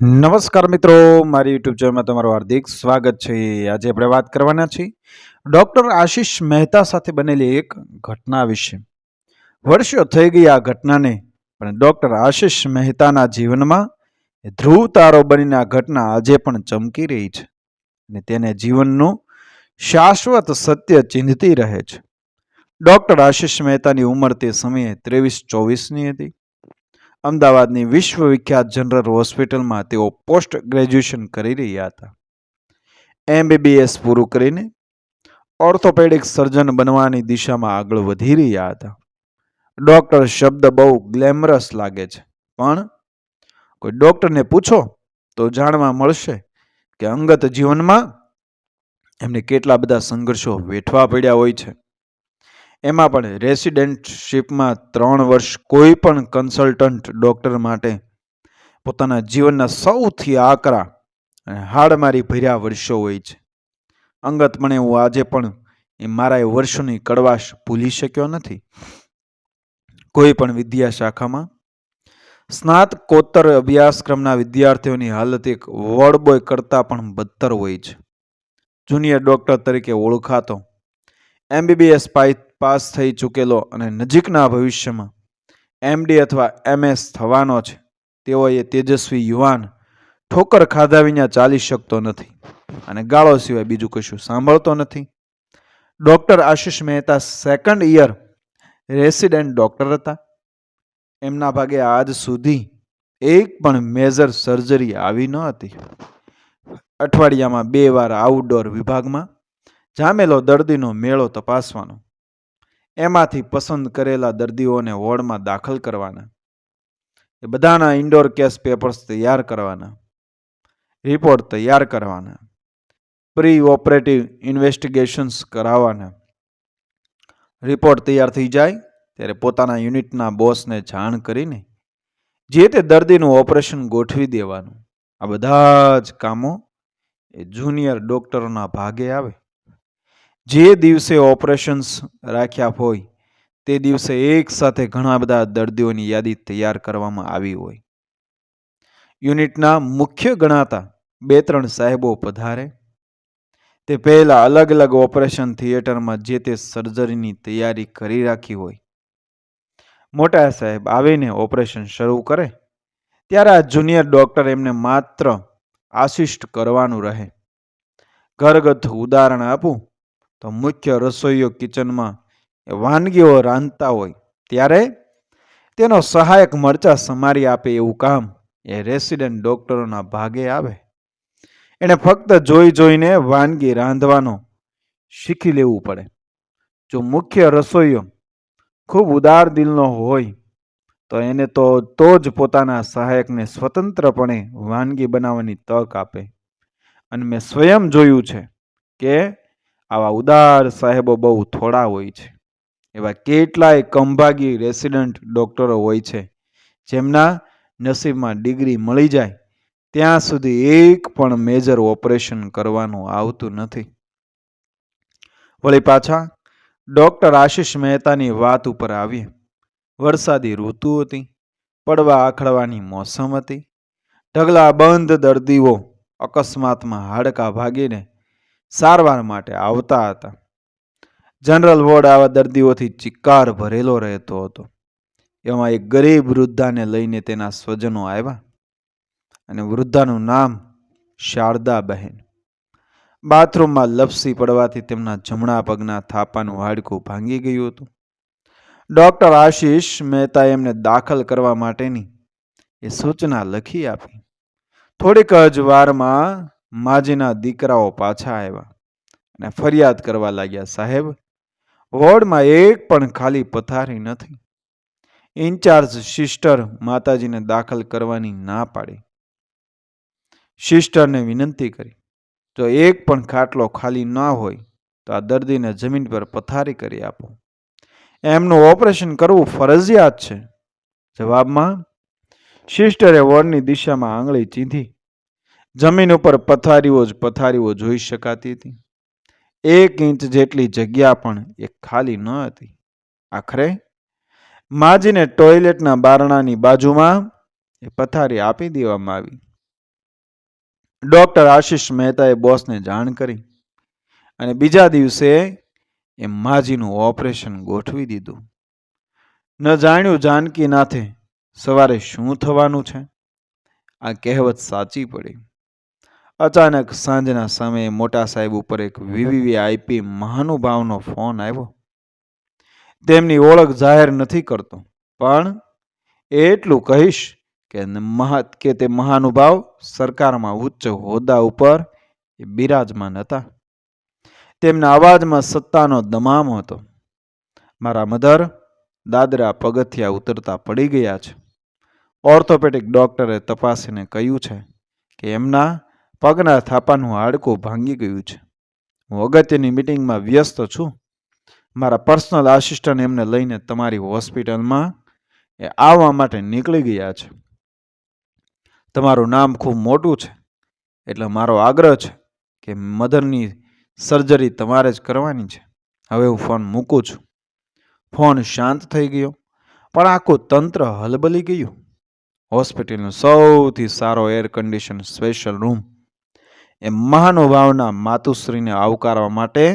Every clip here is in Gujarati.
નમસ્કાર મિત્રો, મારી યુટ્યુબ ચેનલમાં તમારું હાર્દિક સ્વાગત છે. આજે આપણે વાત કરવાના છીએ ડૉક્ટર આશીષ મહેતા સાથે બનેલી એક ઘટના વિશે. વર્ષો થઈ ગઈ આ ઘટનાને, પણ ડૉક્ટર આશીષ મહેતાના જીવનમાં ધ્રુવ તારો બનીને આ ઘટના આજે પણ ચમકી રહી છે અને તેને જીવનનું શાશ્વત સત્ય ચિંધતી રહે છે. ડૉક્ટર આશીષ મહેતાની ઉંમર તે સમયે ત્રેવીસ ચોવીસની હતી. અમદાવાદની વિશ્વવિખ્યાત જનરલ હોસ્પિટલમાં તેઓ પોસ્ટ ગ્રેજ્યુએશન કરી રહ્યા હતા. એમબીબીએસ પૂરું કરીને ઓર્થોપેડિક સર્જન બનવાની દિશામાં આગળ વધી રહ્યા હતા. ડૉક્ટર શબ્દ બહુ ગ્લેમરસ લાગે છે, પણ કોઈ ડૉક્ટરને પૂછો તો જાણવા મળશે કે અંગત જીવનમાં એમને કેટલા બધા સંઘર્ષો વેઠવા પડ્યા હોય છે. એમાં પણ રેસિડેન્ટશીપમાં ત્રણ વર્ષ કોઈ પણ કન્સલ્ટન્ટ ડૉક્ટર માટે પોતાના જીવનના સૌથી આકરા અને હાડમારી ભર્યા વર્ષો હોય છે. અંગતપણે હું આજે પણ એ મારા એ વર્ષોની કડવાશ ભૂલી શક્યો નથી. કોઈ પણ વિદ્યા શાખામાં સ્નાતકોત્તર અભ્યાસક્રમના વિદ્યાર્થીઓની હાલત એક વડબોય કરતાં પણ બદતર હોય છે. જુનિયર ડૉક્ટર તરીકે ઓળખાતો એમબીબીએસ પાસ થઈ ચૂકેલો અને નજીકના ભવિષ્યમાં એમડી અથવા એમએસ થવાનો છે તેઓ એ તેજસ્વી યુવાન ઠોકર ખાધા વિના ચાલી શકતો નથી અને ગાળો સિવાય બીજું કશું સાંભળતો નથી. Doctor Ashish Mehta second year resident doctor હતા. એમના ભાગે આજ સુધી એક પણ મેજર સર્જરી આવી ન હતી. અઠવાડિયામાં બે વાર આઉટડોર વિભાગમાં જામેલો દર્દીનો મેળો તપાસવાનો એમાંથી પસંદ કરેલા દર્દીઓને વોર્ડમાં દાખલ કરવાના. એ બધાના ઇન્ડોર કેસ પેપર્સ તૈયાર કરવાના. રિપોર્ટ તૈયાર કરવાના. પ્રી ઓપરેટિવ ઇન્વેસ્ટિગેશન્સ કરાવવાના. રિપોર્ટ તૈયાર થઈ જાય ત્યારે પોતાના યુનિટના બોસને જાણ કરીને જે તે દર્દીનું ઓપરેશન ગોઠવી દેવાનું. આ બધા જ કામો એ જુનિયર ડૉક્ટરોના ભાગે આવે. જે દિવસે ઓપરેશન્સ રાખ્યા હોય, તે દિવસે એક સાથે ઘણા બધા દર્દીઓની યાદી તૈયાર કરવામાં આવી હોય. યુનિટના મુખ્ય ગણાતા બે ત્રણ સાહેબો પધારે. તે પહેલાં અલગ અલગ ઓપરેશન થિયેટરમાં જે તે સર્જરીની તૈયારી કરી રાખી હોય. મોટા સાહેબ આવીને ઓપરેશન શરૂ કરે, ત્યારે આ જુનિયર ડૉક્ટર એમને માત્ર આશિષ્ટ કરવાનું રહે. ઘરગથ્થુ ઉદાહરણ આપું તો મુખ્ય રસોઈયો કિચનમાં એ વાનગીઓ રાંધતા હોય ત્યારે તેનો સહાયક મરચા સમારી આપે એવું કામ એ રેસિડેન્ટ ડૉક્ટરોના ભાગે આવે. એણે ફક્ત જોઈ જોઈને વાનગી રાંધવાનો શીખી લેવું પડે. જો મુખ્ય રસોઈયો ખૂબ ઉદાર દિલનો હોય, તો એને તો તો જ પોતાના સહાયકને સ્વતંત્રપણે વાનગી બનાવવાની તક આપે. અને મેં સ્વયં જોયું છે કે આવા ઉદાર સાહેબો બહુ થોડા હોય છે. એવા કેટલાય કંભાગી રેસિડન્ટ ડૉક્ટરો હોય છે, જેમના નસીબમાં ડિગ્રી મળી જાય, ત્યાં સુધી એક પણ મેજર ઓપરેશન કરવાનું આવતું નથી. વળી પાછા ડૉક્ટર આશીષ મહેતાની વાત ઉપર આવીએ. વરસાદી ઋતુ હતી, પડવા આખડવાની મોસમ હતી, ઢગલા બંધ દર્દીઓ અકસ્માતમાં હાડકા ભાગીને સારવાર માટે આવતા હતા. જનરલ વોર્ડ આવા દર્દીઓથી ચિક્કાર ભરેલો રહેતો હતો. એમાં એક ગરીબ વૃદ્ધાને લઈને તેના સ્વજનો આવ્યા અને વૃદ્ધાનું નામ શારદા બહેન બાથરૂમમાં લપસી પડવાથી તેમના જમણા પગના થાપાનું હાડકું ભાંગી ગયું હતું. ડૉક્ટર આશીષ મહેતા એમને દાખલ કરવા માટેની એ સૂચના લખી આપી. થોડીક જ વારમાં માજીના દીકરાઓ પાછા આવ્યા અને ફરિયાદ કરવા લાગ્યા, સાહેબ, વોર્ડમાં એક પણ ખાલી પથારી નથી. ઇન્ચાર્જ સિસ્ટર માતાજીને દાખલ કરવાની ના પાડી. સિસ્ટરને વિનંતી કરી, જો એક પણ ખાટલો ખાલી ના હોય, તો આ દર્દીને જમીન પર પથારી કરી આપો. એમનું ઓપરેશન કરવું ફરજિયાત છે. જવાબમાં, સિસ્ટરે વોર્ડની દિશામાં આંગળી ચીંધી જમીન ઉપર પથારીઓ જ પથારીઓ જોઈ શકાતી હતી. એક ઇંચ જેટલી જગ્યા પણ એ ખાલી ન હતી. આખરે માજીને ટોયલેટના બારણાની બાજુમાં એ પથારી આપી દેવામાં આવી. ડૉક્ટર આશીષ મહેતાએ બોસને જાણ કરી અને બીજા દિવસે એ માજીનું ઓપરેશન ગોઠવી દીધું. ન જાણ્યું જાનકીનાથે સવારે શું થવાનું છે? આ કહેવત સાચી પડી. અચાનક સાંજના સમયે મોટા સાહેબ ઉપર એક વીવીઆઈપી મહાનુભાવનો ફોન આવ્યો. તેમની ઓળખ જાહેર નથી કરતો, પણ એટલું કહીશ કે મહા, કે તે મહાનુભાવ સરકારમાં ઉચ્ચ હોદ્દા ઉપર બિરાજમાન હતા. તેમના અવાજમાં સત્તાનો દમામ હતો. મારા મધર, દાદરા પગથિયા ઉતરતા પડી ગયા છે. ઓર્થોપેડિક ડૉક્ટરે તપાસીને કહ્યું છે કે એમના પગના થાપાનું હાડકું ભાંગી ગયું છે. હું અગત્યની મિટિંગમાં વ્યસ્ત છું. મારા પર્સનલ આસિસ્ટન્ટ એમને લઈને તમારી હોસ્પિટલમાં એ આવવા માટે નીકળી ગયા છે. તમારું નામ ખૂબ મોટું છે, એટલે મારો આગ્રહ છે કે મધરની સર્જરી તમારે જ કરવાની છે. હવે હું ફોન મૂકું છું. ફોન શાંત થઈ ગયો, પણ આખું તંત્ર હલબલી ગયું. હોસ્પિટલનો સૌથી સારો એર કન્ડિશન સ્પેશિયલ રૂમ એ મહાનુભાવના માતુશ્રીને આવકારવા માટે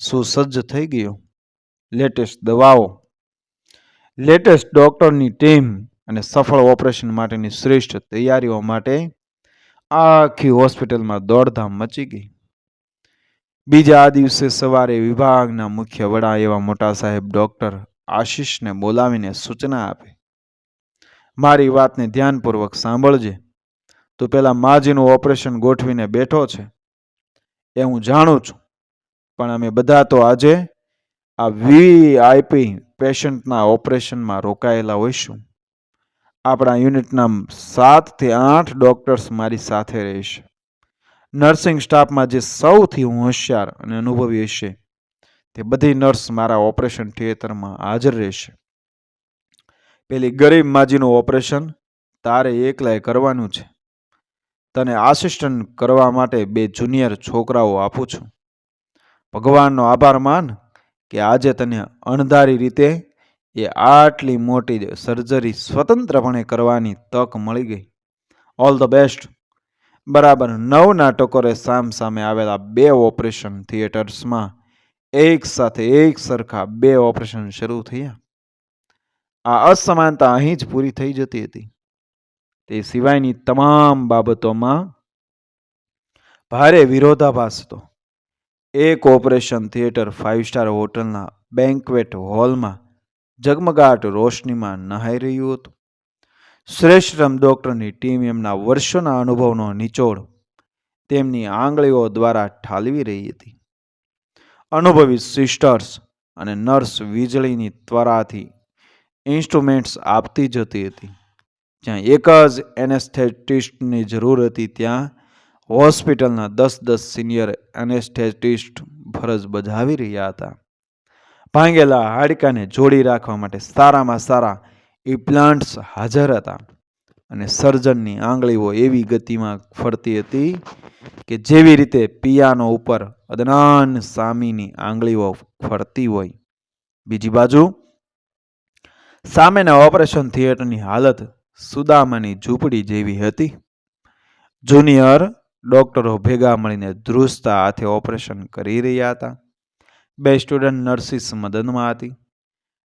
સુસજ્જ થઈ ગયો. લેટેસ્ટ દવાઓ, લેટેસ્ટ ડૉક્ટરની ટીમ અને સફળ ઓપરેશન માટેની શ્રેષ્ઠ તૈયારીઓ માટે આખી હોસ્પિટલમાં દોડધામ મચી ગઈ. બીજા દિવસે સવારે વિભાગના મુખ્ય વડા એવા મોટા સાહેબ ડૉક્ટર આશીષને બોલાવીને સૂચના આપે. મારી વાતને ધ્યાનપૂર્વક સાંભળજે. તું પેલા માજીનું ઓપરેશન ગોઠવીને બેઠો છે. એ હું જાણું છું. પણ અમે બધા તો આજે આ વીઆઈપી પેશન્ટના ઓપરેશનમાં રોકાયેલા હોઈશું. આપણા યુનિટના સાતથી આઠ ડોક્ટર્સ મારી સાથે રહેશે. નર્સિંગ સ્ટાફમાં જે સૌથી હોશિયાર અને અનુભવી હશે, તે બધી નર્સ મારા ઓપરેશન થિયેટરમાં હાજર રહેશે. પેલી ગરીબ માજીનું ઓપરેશન તારે એકલાએ કરવાનું છે. તને આસિસ્ટન્ટ કરવા માટે બે જુનિયર છોકરાઓ આપું છું. ભગવાનનો આભાર માન કે આજે તને અણધારી રીતે એ આટલી મોટી સર્જરી સ્વતંત્રપણે કરવાની તક મળી ગઈ. ઓલ ધ બેસ્ટ બરાબર નવના ટકોરે સામ સામે આવેલા બે ઓપરેશન થિયેટર્સમાં એક સાથે એક સરખા બે ઓપરેશન શરૂ થયા. આ અસમાનતા અહીં જ પૂરી થઈ જતી હતી. તે સિવાયની તમામ બાબતોમાં ભારે વિરોધાભાસ હતો એક ઓપરેશન થિયેટર ફાઇવ સ્ટાર હોટલના બેન્કવેટ હોલમાં ઝગમગાટ રોશનીમાં નહાઈ રહ્યું હતું. શ્રેષ્ઠતમ ડૉક્ટરની ટીમ એમના વર્ષોના અનુભવનો નિચોડ તેમની આંગળીઓ દ્વારા ઠાલવી રહી હતી. અનુભવી સિસ્ટર્સ અને નર્સ વીજળીની ત્વરાથી ઇન્સ્ટ્રુમેન્ટ્સ આપતી જતી હતી. જ્યાં એક જ એનેસ્થેટિસ્ટની જરૂર હતી ત્યાં હોસ્પિટલના દસ દસ સિનિયર એનેસ્થેટિસ્ટ ફરજ બજાવી રહ્યા હતા. ભાંગેલા હાડકાને જોડી રાખવા માટે સારામાં સારા ઇપ્લાન્ટ્સ હાજર હતા અને સર્જનની આંગળીઓ એવી ગતિમાં ફરતી હતી કે જેવી રીતે પિયાનો ઉપર અદનાન સામીની આંગળીઓ ફરતી હોય. બીજી બાજુ સામેના ઓપરેશન થિયેટરની હાલત સુદામાની ઝૂંપડી જેવી હતી. જુનિયર ડૉક્ટરો ભેગા મળીને ધ્રુજતા હાથે ઓપરેશન કરી રહ્યા હતા. બે સ્ટુડન્ટ નર્સિસ મદનમાં હતી.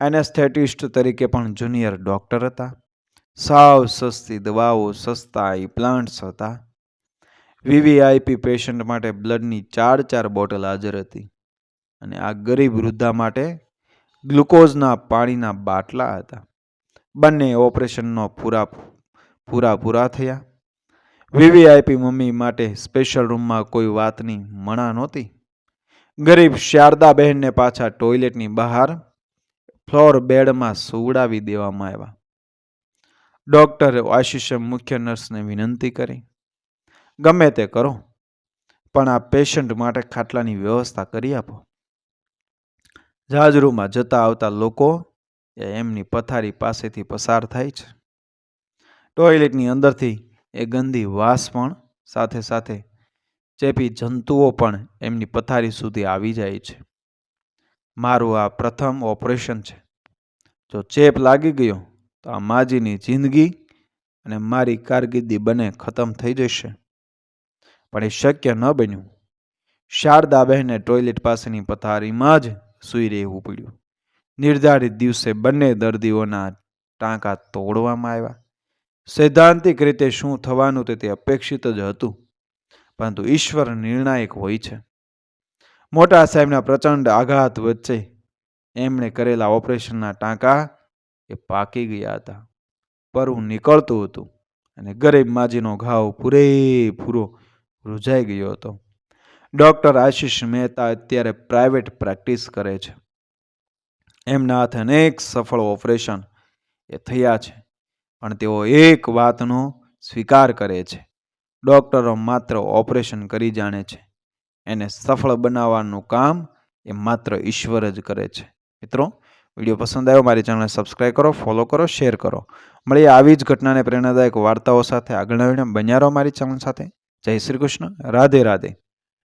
એનેસ્થેટિસ્ટ તરીકે પણ જુનિયર ડૉક્ટર હતા. સાવ સસ્તી દવાઓ, સસ્તા પ્લાન્ટ્સ હતા. વીવીઆઈપી પેશન્ટ માટે બ્લડની ચાર ચાર બોટલ હાજર હતી. અને આ ગરીબ વૃદ્ધા માટે ગ્લુકોઝના પાણીના બાટલા હતા. બંને ઓપરેશનનો પૂરા પૂરા પૂરા થયા. વીવીઆઈપી મમ્મી માટે સ્પેશિયલ રૂમમાં કોઈ વાતની મણા નહોતી. ગરીબ શારદાબહેનને પાછા ટોયલેટની બહાર, ફ્લોર બેડમાં સુવડાવી દેવામાં આવ્યા. ડૉક્ટરે આશિષે મુખ્ય નર્સને વિનંતી કરી, ગમે તે કરો, પણ આ પેશન્ટ માટે ખાટલાની વ્યવસ્થા કરી આપો. જહાજરૂમાં જતા આવતા લોકો એ એમની પથારી પાસેથી પસાર થાય છે. ટોયલેટની અંદરથી એ ગંદી વાસ પણ સાથે સાથે ચેપી જંતુઓ પણ એમની પથારી સુધી આવી જાય છે. મારું આ પ્રથમ ઓપરેશન છે. જો ચેપ લાગી ગયો, તો આ માજીની જિંદગી અને મારી કારકિર્દી બંને ખતમ થઈ જશે. પણ એ શક્ય ન બન્યું. શારદાબહેને ટોયલેટ પાસેની પથારીમાં જ સૂઈ રહેવું પડ્યું. નિર્ધારિત દિવસે બંને દર્દીઓના ટાંકા તોડવામાં આવ્યા. સૈદ્ધાંતિક રીતે શું થવાનું તે તે અપેક્ષિત જ હતું, પરંતુ ઈશ્વર નિર્ણાયક હોય છે. મોટા સાહેબના પ્રચંડ આઘાત વચ્ચે એમણે કરેલા ઓપરેશનના ટાંકા એ પાકી ગયા હતા. પરવું નીકળતું હતું અને ગરીબ માજીનો ઘાવ પૂરેપૂરો રૂજાઈ ગયો હતો. ડૉક્ટર આશીષ મહેતા અત્યારે પ્રાઇવેટ પ્રેક્ટિસ કરે છે. એમના હાથે અનેક સફળ ઓપરેશન એ થયા છે. પણ તેઓ એક વાતનો સ્વીકાર કરે છે. ડૉક્ટરો માત્ર ઓપરેશન કરી જાણે છે. એને સફળ બનાવવાનું કામ એ માત્ર ઈશ્વર જ કરે છે. મિત્રો, વીડિયો પસંદ આવ્યો મારી ચેનલને સબસ્ક્રાઈબ કરો, ફોલો કરો, શેર કરો. મળીએ આવી જ ઘટનાને પ્રેરણાદાયક વાર્તાઓ સાથે. આગળના વીડિયો બન્યા રહો મારી ચેનલ સાથે. જય શ્રી કૃષ્ણ. રાધે રાધે.